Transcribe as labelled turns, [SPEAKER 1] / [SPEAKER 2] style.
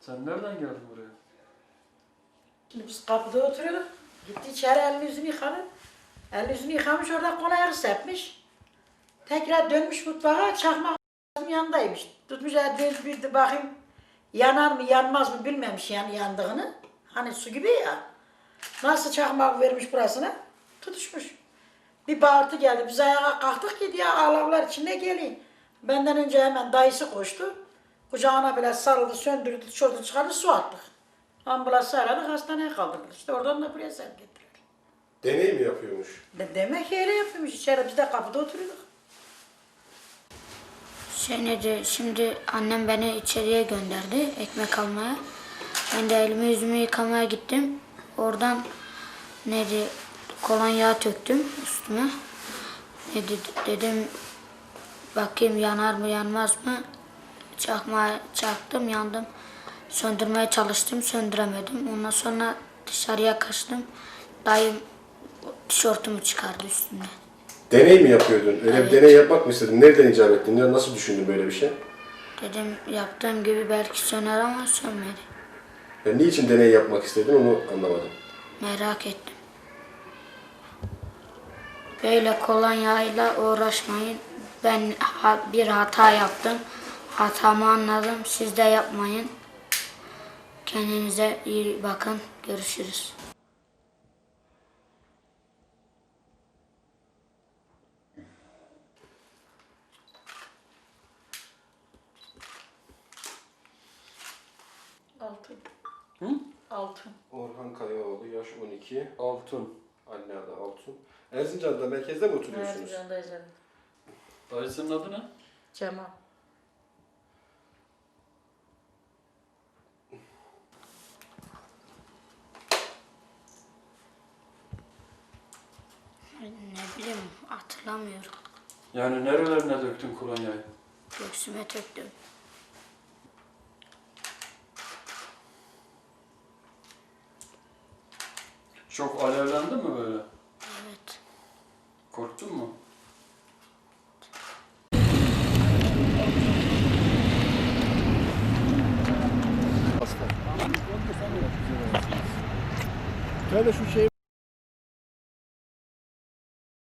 [SPEAKER 1] Sen nereden geldin buraya?
[SPEAKER 2] Şimdi biz kapıda oturuyorduk. Gitti içeri elini yüzünü yıkadı. Elini yüzünü yıkamış orada kolay yarısı yapmış. Tekrar dönmüş mutfağa çakmak yanındaymış. Tutmuş elini bir de bakayım yanar mı yanmaz mı bilmemiş yani yandığını. Hani su gibi ya. Nasıl çakmak vermiş burasına? Tutuşmuş. Bir bağırtı geldi. Biz ayağa kalktık ki diye ağlavlar içinde gelin. Benden önce hemen dayısı koştu. Kucağına bile sarıldı, söndürdü, çordu çıkardı, su attık. Ambulansı aradık, hastaneye kaldırdık. İşte oradan da buraya sevk ettiler.
[SPEAKER 3] Deney mi yapıyormuş?
[SPEAKER 2] De demek ki öyle yapıyormuş. İçeri biz de kapıda oturuyorduk.
[SPEAKER 4] Şey neydi, şimdi annem beni içeriye gönderdi ekmek almaya. Ben de elimi yüzümü yıkamaya gittim. Oradan neydi kolonya töktüm üstüme. Neydi dedim bakayım yanar mı yanmaz mı. Çakma çaktım yandım. Söndürmeye çalıştım söndüremedim. Ondan sonra dışarıya kaçtım. Dayım tişörtümü çıkardı üstümden.
[SPEAKER 3] Deney mi yapıyordun? Öyle bir deney yapmak mı istedin? Nereden icap ettin? Ya nasıl düşündün böyle bir şey?
[SPEAKER 4] Dedim yaptığım gibi belki söner ama sönmedi.
[SPEAKER 3] Ya niçin deney yapmak istedin onu anlamadım.
[SPEAKER 4] Merak ettim. Böyle kolonyayla uğraşmayın. Ben bir hata yaptım. Hatamı anladım. Siz de yapmayın. Kendinize iyi bakın. Görüşürüz.
[SPEAKER 2] Altın.
[SPEAKER 1] Hı?
[SPEAKER 2] Altın.
[SPEAKER 3] Orhan Kayaoğlu, yaş 12.
[SPEAKER 1] Altun.
[SPEAKER 3] Anne adı Altun. Erzincan'da merkezde mi oturuyorsunuz?
[SPEAKER 2] Erzincan'dayız evet.
[SPEAKER 1] Dayısının adı ne?
[SPEAKER 2] Cemal.
[SPEAKER 4] Bileyim hatırlamıyorum.
[SPEAKER 1] Yani nerelerine döktün kolonyayı?
[SPEAKER 4] Göğsüme töktüm.
[SPEAKER 1] Çok alevlendin mi böyle?
[SPEAKER 4] Evet.
[SPEAKER 1] Korktun mu?
[SPEAKER 5] Şöyle şu şey